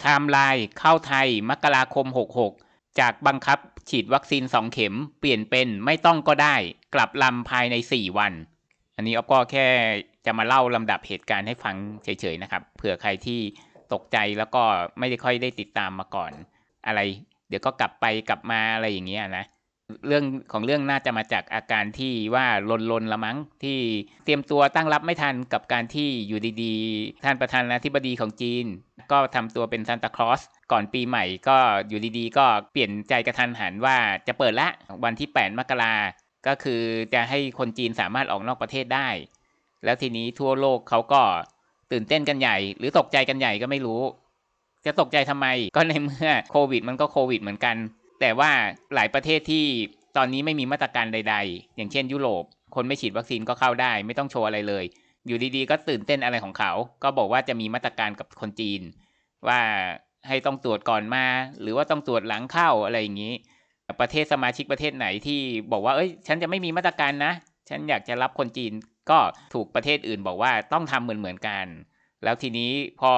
ไทม์ไลน์เข้าไทยมกราคม 66 จากบังคับฉีดวัคซีน 2 เข็ม เปลี่ยนเป็นไม่ต้องก็ได้ กลับลำภายใน 4 วัน อันนี้อ๊อฟก็แค่จะมาเล่าลำดับเหตุการณ์ให้ฟังเฉยๆนะครับ เผื่อใครที่ตกใจแล้วก็ไม่ได้ค่อยได้ติดตามมาก่อนอะไร เดี๋ยวก็กลับไปกลับมาอะไรอย่างเงี้ยนะ เรื่องของเรื่องน่าจะมาจากอาการที่ว่าลนลนละมั้งที่เตรียมตัวตั้งรับไม่ทันกับการที่อยู่ดีๆ ท่านประธานาธิบดีของจีน ก็ทำตัวเป็นซานตาคลอสก่อนปีใหม่ก็อยู่ดีๆ ก็เปลี่ยนใจกระทันหันว่าจะเปิดละวันที่ 8 มกราก็คือจะให้คนจีนสามารถออกนอกประเทศได้ แล้วทีนี้ทั่วโลกเขาก็ตื่นเต้นกันใหญ่ หรือตกใจกันใหญ่ก็ไม่รู้ จะตกใจทำไมก็ในเมื่อโควิด มันก็โควิดเหมือนกัน แต่ว่าหลายประเทศที่ตอนนี้ไม่มีมาตรการใด ๆ อย่างเช่น ยุโรป คนไม่ฉีดวัคซีนก็เข้าได้ ไม่ต้องโชว์อะไรเลย อยู่ดีๆ ก็ตื่นเต้นอะไรของเขา ก็บอกว่าจะมีมาตรการกับคนจีน ว่าให้ต้องตรวจก่อนมา หรือว่าต้องตรวจหลังเข้าอะไรอย่างนี้ ประเทศสมาชิกประเทศไหนที่บอกว่า เอ้ย ฉันจะไม่มีมาตรการนะ ฉันอยากจะรับคนจีน ก็ถูกประเทศอื่นบอกว่าต้องทำเหมือนเหมือนกัน แล้วทีนี้พอ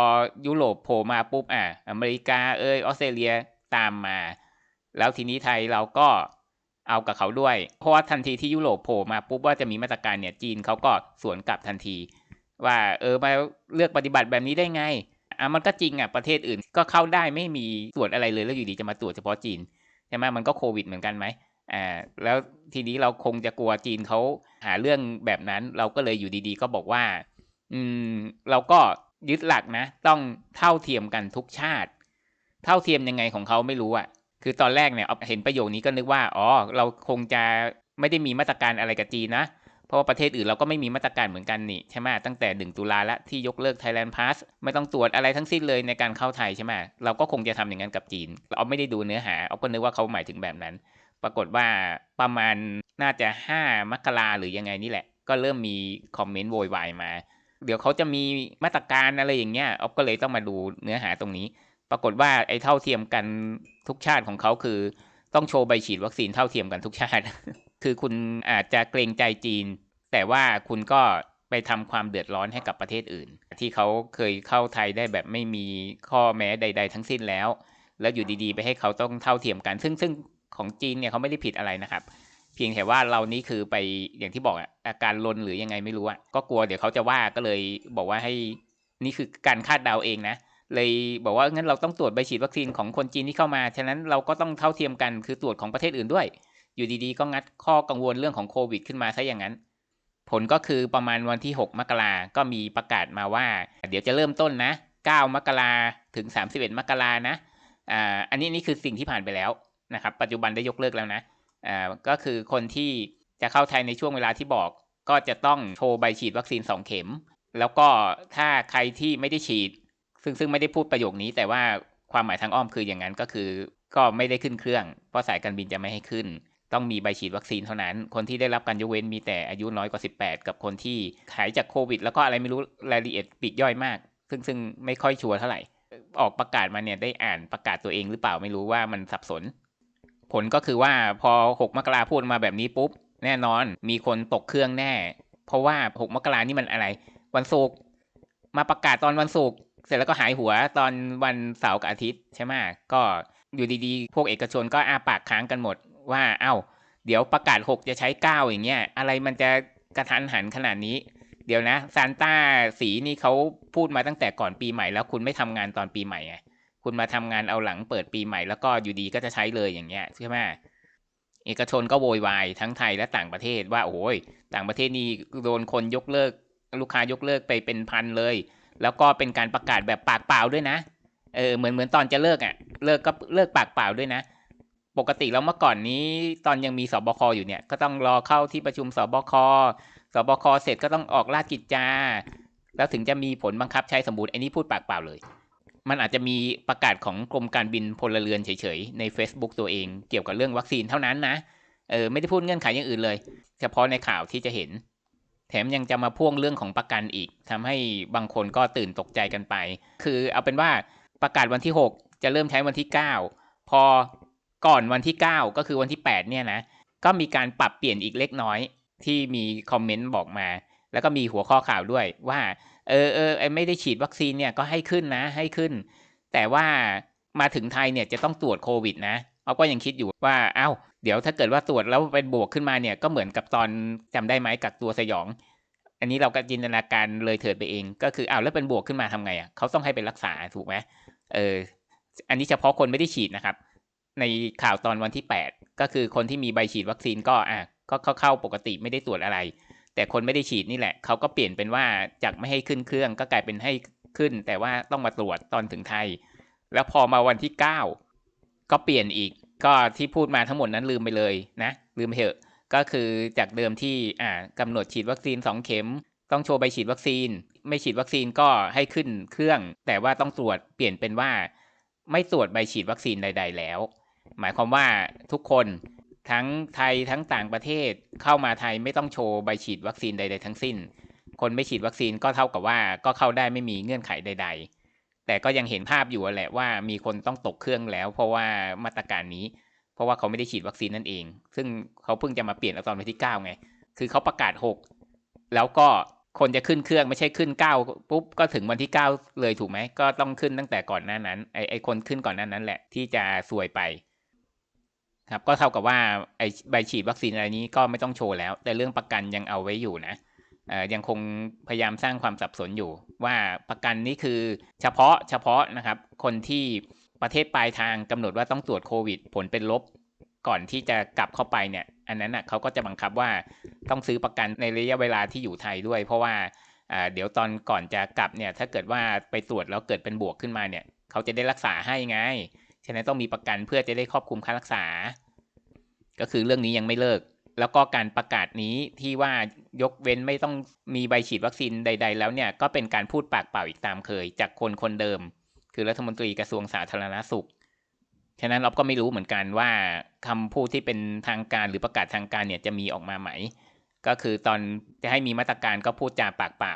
ยุโรปโผล่มาปุ๊บ อะ อเมริกา เอ้ย ออสเตรเลีย ตามมา แล้วทีนี้ไทยเราก็เอากับเขาด้วย เพราะว่าทันทีที่ยุโรปโผล่มาปุ๊บว่าจะมีมาตรการเนี่ยจีนเขาก็สวนกลับทันที ว่าเออมาเลือกปฏิบัติแบบนี้ได้ไงอะมันก็จริงอะประเทศอื่นก็เข้าได้ไม่มีตรวจอะไรเลยแล้วอยู่ดีจะมาตรวจเฉพาะจีนใช่ไหมมันก็โควิดเหมือนกันไหมอ่าแล้วทีนี้เราคงจะกลัวจีนเขาหาเรื่องแบบนั้น เราก็เลยอยู่ดีๆ ก็บอกว่า อืม เราก็ยึดหลักนะ ต้องเท่าเทียมกันทุกชาติ เท่าเทียมยังไงของเขาไม่รู้อะ คือตอนแรกเนี่ยเห็นประโยคนี้ก็นึกว่าอ๋อเราคงจะไม่ได้มีมาตรการอะไรกับจีนนะ เพราะว่าประเทศอื่นเราก็ไม่มีมาตรการเหมือนกันนี่ใช่ไหมตั้งแต่หนึ่งตุลาละที่ยกเลิก Thailand Pass ไม่ต้องตรวจอะไรทั้งสิ้นเลยในการเข้าไทยใช่ไหมเราก็คงจะทำอย่างนั้นกับจีนเราไม่ได้ดูเนื้อหาเอาก็นึกว่าเขาหมายถึงแบบนั้น ปรากฏว่าประมาณน่าจะห้ามกราหรือยังไงนี่แหละ ก็เริ่มมีคอมเมนต์โวยวายมา เดี๋ยวเขาจะมีมาตรการอะไรอย่างเงี้ยออฟก็เลยต้องมาดูเนื้อหาตรงนี้ ปรากฏว่าไอ้เท่าเทียมกันทุกชาติของเขาคือ ต้องโชว์ใบฉีดวัคซีนเท่าเทียมกันทุกชาติ คือคุณอาจจะเกรงใจจีน แต่ว่าคุณก็ไปทำความเดือดร้อนให้กับประเทศอื่น ที่เขาเคยเข้าไทยได้แบบไม่มีข้อแม้ใด ๆ ทั้งสิ้นแล้ว แล้วอยู่ดีๆ ไปให้เขาต้องเท่าเทียมกัน ซึ่งซึ่งของจีนเนี่ยเขาไม่ได้ผิดอะไรนะครับ เพียงแต่ว่าเรานี่คือไปอย่างที่บอกอะอาการลนหรือยังไงไม่รู้อะก็กลัวเดี๋ยวเขาจะว่าก็เลยบอกว่าให้นี่คือการคาดเดาเองนะ เลยบอกว่างั้นเราต้องตรวจใบฉีดวัคซีนของคนจีนที่เข้ามา ฉะนั้นเราก็ต้องเท่าเทียมกันคือตรวจของประเทศอื่นด้วย อยู่ดีๆ ก็งัดข้อกังวลเรื่องของโควิดขึ้นมาซะอย่างนั้น ผลก็คือประมาณวันที่ 6 มกราก็มีประกาศมาว่า เดี๋ยวจะเริ่มต้นนะ 9 มกราถึง 31 มกรานะ อ่า อันนี้นี่คือสิ่งที่ผ่านไปแล้วนะครับ ปัจจุบันได้ยกเลิกแล้วนะ อ่า ก็คือคนที่จะเข้าไทยในช่วงเวลาที่บอก ก็จะต้องโชว์ใบฉีดวัคซีน 2 เข็ม แล้วก็ถ้าใครที่ไม่ได้ฉีด ซึ่งซึ่งไม่ได้พูดประโยคนี้ แต่ว่าความหมายทางอ้อมคืออย่างนั้นก็คือ ก็ไม่ได้ขึ้นเครื่อง เพราะสายการบินจะไม่ให้ขึ้น ต้องมีใบฉีดวัคซีนเท่านั้น คนที่ได้รับการยกเว้นมีแต่อายุน้อยกว่า 18 กับคนที่หายจากโควิด แล้วก็อะไรไม่รู้รายละเอียดปีกย่อยมาก ซึ่งซึ่งไม่ค่อยชัวร์เท่าไหร่ออกประกาศมาเนี่ยได้อ่านประกาศตัวเองหรือเปล่าไม่รู้ว่ามันสับสน ผลก็คือว่าพอ 6 มกราพูดมาแบบนี้ปุ๊บ แน่นอนมีคนตกเครื่องแน่ เพราะว่า 6 มกรานี่มันอะไร วันศุกร์มาประกาศตอนวันศุกร์ เสร็จแล้วก็หายหัวตอนวันเสาร์กับอาทิตย์ใช่ไหมก็อยู่ดีๆ พวกเอกชนก็อ้าปากค้างกันหมดว่าเอ้า เดี๋ยวประกาศ 6 จะใช้ 9 อย่างเงี้ย อะไรมันจะกระทันหันขนาดนี้ เดี๋ยวนะซานต้าสีนี่เขาพูดมาตั้งแต่ก่อนปีใหม่แล้วคุณไม่ทำงานตอนปีใหม่ไงคุณมาทำงานเอาหลังเปิดปีใหม่ แล้วก็อยู่ดีก็จะใช้เลยอย่างเงี้ยใช่ไหมเอกชนก็โวยวายทั้งไทยและต่างประเทศว่าโอ้ยต่างประเทศนี่โดนคนยกเลิก ลูกค้ายกเลิกไปเป็นพันเลย แล้วก็เป็นการประกาศแบบปากเปล่าด้วยนะ เออเหมือนเหมือนตอนจะเลิกอะ เลิกก็เลิกปากเปล่าด้วยนะ ปกติแล้วเมื่อก่อนนี้ตอนยังมีสบคอยู่เนี่ย ก็ต้องรอเข้าที่ประชุมสบค สบคเสร็จก็ต้องออกราชกิจจา แล้วถึงจะมีผลบังคับใช้สมบูรณ์อันนี้พูดปากเปล่าเลย มันอาจจะมีประกาศของกรมการบินพลเรือนเฉยๆใน Facebook ตัวเองเกี่ยวกับเรื่องวัคซีนเท่านั้นนะ เออไม่ได้พูดเงื่อนไขอย่างอื่นเลย เฉพาะในข่าวที่จะเห็น แถมยังจะมาพ่วงเรื่องของประกันอีกทำให้บางคนก็ตื่นตกใจกันไป คือเอาเป็นว่าประกาศวันที่ 6 จะเริ่มใช้วันที่ 9 พอก่อนวันที่ 9 ก็คือวันที่ 8 เนี่ยนะ ก็มีการปรับเปลี่ยนอีกเล็กน้อยที่มีคอมเมนต์บอกมา แล้วก็มีหัวข้อข่าวด้วยว่าเออเออไอไม่ได้ฉีดวัคซีนเนี่ยก็ให้ขึ้นนะให้ขึ้น แต่ว่ามาถึงไทยเนี่ยจะต้องตรวจโควิดนะ เอาก็ยังคิดอยู่ว่าอ้าวเดี๋ยวถ้าเกิดว่าตรวจแล้วเป็นบวกขึ้นมาเนี่ยก็เหมือนกับตอนจำได้ไหมกักตัวสยอง อันนี้เราก็จินตนาการเลยเถิดไปเอง ก็คืออ้าวแล้วเป็นบวกขึ้นมาทำไงอะเขาต้องให้ไปรักษาถูกไหมเอออันนี้เฉพาะคนไม่ได้ฉีดนะครับ ในข่าวตอนวันที่ 8 ก็คือคนที่มีใบฉีดวัคซีนก็อะก็เข้าเข้าปกติไม่ได้ตรวจอะไร แต่คนไม่ได้ฉีดนี่แหละเขาก็เปลี่ยนเป็นว่าจากไม่ให้ขึ้นเครื่องก็กลายเป็นให้ขึ้น แต่ว่าต้องมาตรวจตอนถึงไทย แล้วพอมาวันที่ 9 ก็เปลี่ยนอีก ก็ที่พูดมาทั้งหมดนั้นลืมไปเลยนะ ลืมไปเถอะ ก็คือจากเดิมที่อ่ากำหนดฉีดวัคซีน 2 เข็ม ต้องโชว์ใบฉีดวัคซีน ไม่ฉีดวัคซีนก็ให้ขึ้นเครื่อง แต่ว่าต้องตรวจเปลี่ยนเป็นว่า ไม่ตรวจใบฉีดวัคซีนใด ๆ แล้ว หมายความว่าทุกคนทั้งไทยทั้งต่างประเทศเข้ามาไทยไม่ต้องโชว์ใบฉีดวัคซีนใด ๆ ทั้งสิ้น คนไม่ฉีดวัคซีนก็เท่ากับว่าก็เข้าได้ไม่มีเงื่อนไขใด ๆ แต่ก็ยังเห็นภาพอยู่แหละว่ามีคนต้องตกเครื่องแล้ว เพราะว่ามาตรการนี้ เพราะว่าเขาไม่ได้ฉีดวัคซีนนั่นเอง ซึ่งเขาเพิ่งจะมาเปลี่ยนตอนวันที่9ไง คือเขาประกาศ6แล้วก็คนจะขึ้นเครื่องไม่ใช่ขึ้น9ปุ๊บก็ถึงวันที่9เลยถูกไหมก็ต้องขึ้นตั้งแต่ก่อนหน้านั้นไอไอคนขึ้นก่อนหน้านั้นแหละที่จะซวยไป ครับ ก็เท่ากับว่าไอใบฉีดวัคซีนอะไรนี้ก็ไม่ต้องโชว์แล้ว แต่เรื่องประกันยังเอาไว้อยู่นะ ยังคงพยายามสร้างความสับสนอยู่ ว่าประกันนี้คือเฉพาะเฉพาะนะครับ คนที่ประเทศปลายทางกำหนดว่าต้องตรวจโควิด ผลเป็นลบก่อนที่จะกลับเข้าไปเนี่ย อันนั้นอะเขาก็จะบังคับว่าต้องซื้อประกันในระยะเวลาที่อยู่ไทยด้วย เพราะว่าเดี๋ยวตอนก่อนจะกลับเนี่ย ถ้าเกิดว่าไปตรวจแล้วเกิดเป็นบวกขึ้นมาเนี่ย เขาจะได้รักษาให้ไงฉะนั้นต้องมีประกันเพื่อจะได้ครอบคลุมค่ารักษา ก็คือเรื่องนี้ยังไม่เลิก แล้วก็การประกาศนี้ที่ว่ายกเว้นไม่ต้องมีใบฉีดวัคซีนใด ๆ แล้วเนี่ยก็เป็นการพูดปากเปล่าอีกตามเคย จากคนคนเดิม คือรัฐมนตรีกระทรวงสาธารณาสุข ฉะนั้นเราก็ไม่รู้เหมือนกันว่าคำพูดที่เป็นทางการหรือประกาศทางการเนี่ยจะมีออกมาไหม ก็คือตอนจะให้มีมาตรการก็พูดจาปากเปล่า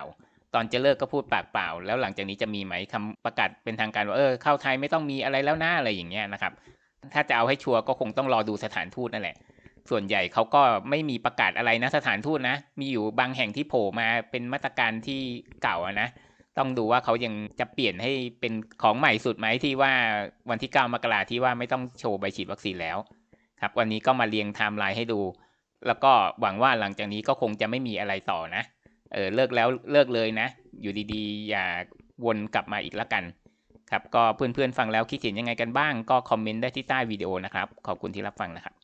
ตอนจะเลิกก็พูดปากเปล่า แล้วหลังจากนี้จะมีไหมคำประกาศเป็นทางการว่าเออเข้าไทยไม่ต้องมีอะไรแล้วนะอะไรอย่างเงี้ยนะครับ ถ้าจะเอาให้ชัวร์ก็คงต้องรอดูสถานทูตนั่นแหละ ส่วนใหญ่เขาก็ไม่มีประกาศอะไรนะสถานทูตนะ มีอยู่บางแห่งที่โผล่มาเป็นมาตรการที่เก่านะ ต้องดูว่าเขายังจะเปลี่ยนให้เป็นของใหม่สุดไหมที่ว่าวันที่ 9 มกราที่ว่าไม่ต้องโชว์ใบฉีดวัคซีนแล้ว ครับ วันนี้ก็มาเรียงไทม์ไลน์ให้ดู แล้วก็หวังว่าหลังจากนี้ก็คงจะไม่มีอะไรต่อนะ เออเลิกแล้วเลิกเลยนะ อยู่ดีๆ อย่าวนกลับมาอีกละกันครับก็เพื่อนๆฟังแล้วคิดเห็นยังไงกันบ้าง ก็คอมเมนต์ได้ที่ใต้วิดีโอนะครับ ขอบคุณที่รับฟังนะครับ